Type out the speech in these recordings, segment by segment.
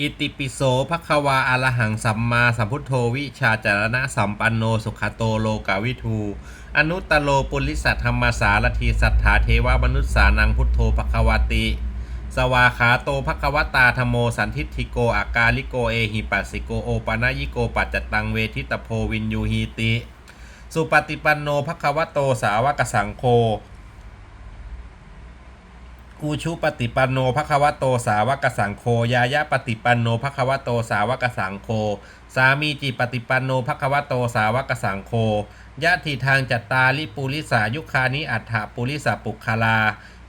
อิติปิโสภควาอารหังสัมมาสัมพุทโธวิชาจารณะสัมปันโนสุขโตโลกาวิทูอนุตโลปุริสัทธรรมสารทีสัทธาเทวมนุษสานังพุทโธภควติ สวาขาโตภควตาธโมสันทิฏฐิโกอากาลิโกเอหิปัสสิโกโอปนายิโกปัจจตังเวทิตโพวินยูหีติ สุปฏิปันโนภควโตสาวกสังโฆ กูชุปฏิปันโนภควโตสาวกสังโฆยายะปฏิปันโนภควโตสาวกสังโฆสามีจิปฏิปันโนภควโตสาวกสังโฆญาติทางจัตตาลิปุริสายุคานิอัฏฐปุริสปุคลา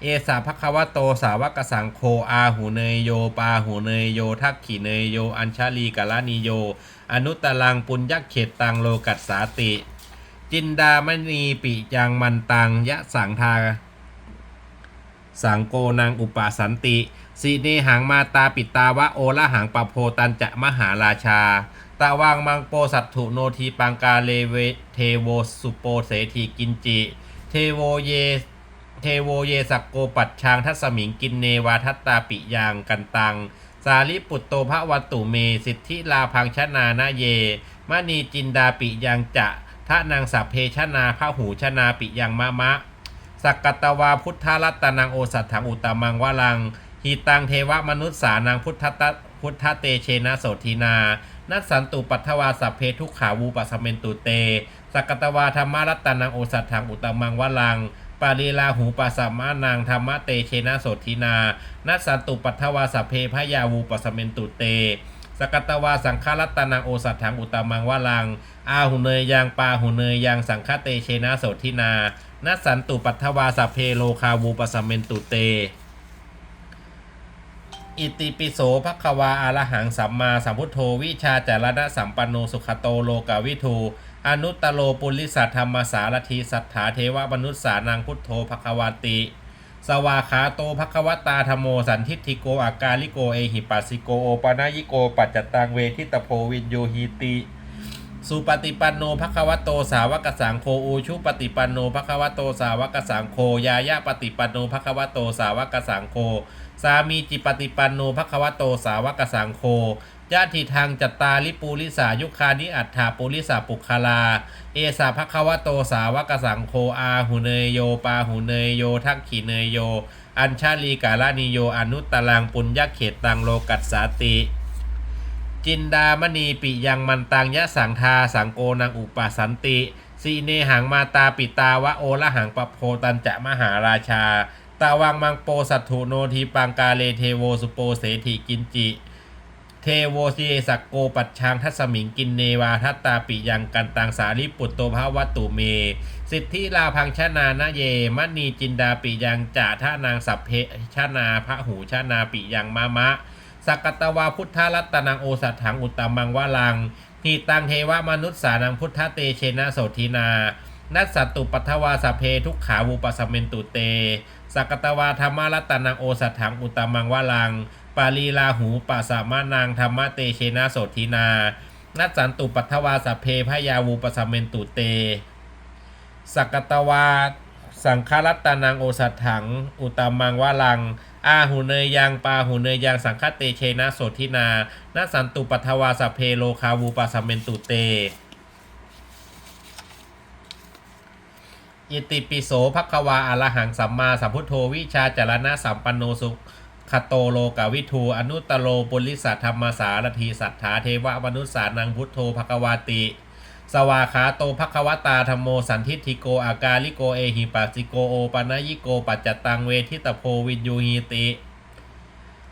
เอสาภควโตสาวกสังโฆอาหูเนยโยปาหูเนยโยทักขิเนยโย อัญชาลีกาลานิโย อนุตตลังปุญญเขตตังโลกัสสาติ จินดามณีปิยังมันตังยะสังทา สังโกนางอุปสันติสีเนหังมาตาปิตาวะโอละหังปะโพตันจะมหาราชา ตะวังมังโปสัตถุโนทีปังกาเลเวเทโวสุโปเสทีกินจิ เทโวเยเทโวเยสักโกปัดชางทัสมิงกินเนวาทัตตาปิยางกันตัง สาลิปุตโตภะวัตตุเม สิทธิลาพังชนานาเยมณีจินดาปิยังจะทะนางสัพเพชนาพระหูชนาปิยังมะมะ สักกตวาพุทธรัตนังโอสัตถังอุตมังวลังหีตังเทวมนุษสานังพุทธตะพุทธเตเชนะโสทีนา นัสสันตุปัทวาสัพเพทุกขาวูปัสเมนตุเต สักกตวาธรรมรัตนังโอสัตถังอุตมังวลัง ปาลีลาหูปัสสมานังธรรมเตเชนะโสทีนา นัสสันตุปัทวาสัพเพพยาวูปัสเมนตุเตสกตวาสังฆรัตนังโอสัตถังอุตมังวลัง อาหุเนยยังปาหุเนยยังสังฆเตเชนะโสทินา นัสันตุปัทวาสเพโลคาวูปสัมเมนตุเต อิติปิโสภควาอารหังสัมมาสัมพุทโธวิชาจารณะสัมปันโนสุขโตโลกาวิทูอนุตตโลปุริสัทธรรมสารทีสัทธาเทวมนุษสานังพุทโธภควาติ สวาขาโตภควตาธโมสันทิฏฐิโกอากาลิโกเอหิปัสสิโกโอปนายิโกปัจจตังเวทิตโพวินโยหีติ สุปฏิปันโนภควโตสาวกสังโฆอูชุปฏิปันโนภควโตสาวกสังโฆยายะปฏิปันโนภควโตสาวกสังโฆสามีจิปฏิปันโนภควโตสาวกสังโฆญาติทางจัตตาลิปูริสายุคานิอัฏฐาปุริสาปุคลา เอสาภควโตสาวกสังโฆอาหุเนยโยปาหุเนยโยทักขิเนยโย อัญชาลีกาลานิโยอนุตตลังปุญญเขตตังโลกัสสาติ จินดามณีปิยังมันตังยะสังทาสังโกนังอุปสันติสีเนหังมาตาปิตาวะโอละหังปะโพตันจะมหาราชา ตาวังมังโปสัตถุโนทีปังกาเลเทโวสุโปเสถีกินจิ เทโวเยสักโกปัดชางทัสมิงกินเนวาทัตตาปิยังกันตังสาลิปุตโตภาวัตุเม สิทธิลาพังชนานาเยมณีจินดาปิยังจ่าท่านางสัพเพชนาพระหูชนาปิยังมะมะ สักตวาพุทธรัตนังโอสัตถังอุตตมังวาลังทีตังเทวมนุษย์สานังพุทธเตเชนะโสทีนา นัสสัตตุปัทวาสเพทุกขาวูปสมเมนตุเต สักตวาธรรมรัตนังโอสัตถังอุตตมังวาลัง ปาลีลาหูปัสสมานังธรรมเตเชนะโสทีนา นัสสันตุปัทวาสเพพยาวูปสมเมนตุเต สักตวาสังฆรัตนังโอสัตถังอุตตมังวาลัง อาหูเนยยังปาหูเนยยังสังฆเตเชนะโสทินานาสันตุปัทวาสเพโลคาวูปสัมเมนตุเตอิติปิโสภควาอรหังสัมมาสัมพุทโธวิชาจารณะสัมปันโนสุขโตโลกาวิทูอนุตโลปุริสัทธรรมสารทีสัทธาเทวมนุษสานังพุทโธภควาติ สวาขาโตภควตาธรรมโมสันทิฏฐิโกอากาลิโกเอหิปัสสิโกโอปนายิโกปัจจตังเวทิตโพวินยูหีติ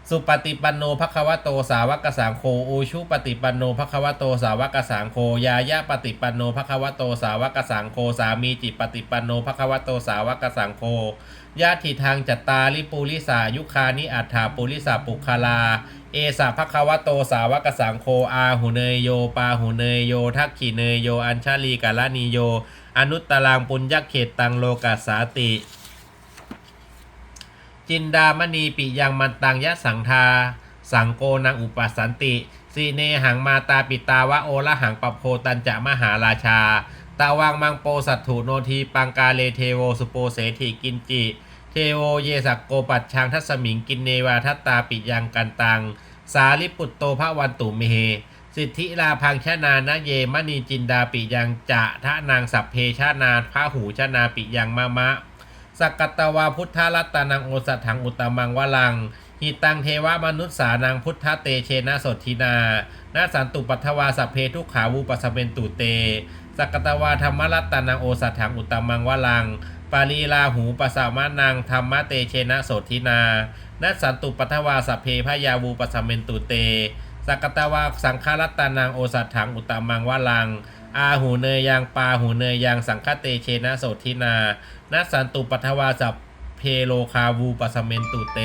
สุปฏิปันโนภควโตสาวกสังโฆอูชุปฏิปันโนภควโตสาวกสังโฆยายะปฏิปันโนภควโตสาวกสังโฆสามีจิปฏิปันโนภควโตสาวกสังโฆญาติทางจัตตาลิปูริสายุคานิอัฏฐาปุริสาปุคลา เอสาภควโตสาวกสังโฆอาหุเนยโยปาหุเนยโยทักขิเนยโย อัญชาลีกาลานิโย อนุตตลังปุญญเขตตังโลกัสสาติ จินดามณีปิยังมันตังยะสังทา สังโกนังอุปสันติ สีเนหังมาตาปิตาวะโอละหังปโพตันจะมหาราชาตาวังมังโปสัตถุโนทีปังกาเลเทโวสุโปเสถีกินจิ เทโวเยสักโกปัดชางทัสมิงกินเนวาทัตตาปิยังกันตัง สาลิปุตโตภะวันตุเมเหสิทธิลาพังชนานะเยมณีจินดาปิยังจะทะนางสัพเพชานาพระหูชนาปิยังมะมะ สกกตวาพุทธรัตนังโอสถังอุตมังวลังหิตังเทวมนุษสานังพุทธเตเชนะสดทินานาสันตุปัทวาสเพทุขาวูปสเปนตุเตสกกตวาธรรมรัตนังโอสถังอุตมังวลัง ปาลีลาหูปสามานังธรรมเตเชนะโสทินานัสสันตุปัทวาสัพเพพยาวูปสเมนตุเตสกกตวาสังฆรัตนังโอสัถังอุตตมังวลัง อาหูเนยยางปาหูเนยยางสังฆเตเชนะโสทินานัสสันตุปัทวาสัพเพโลคาวูปสเมนตุเต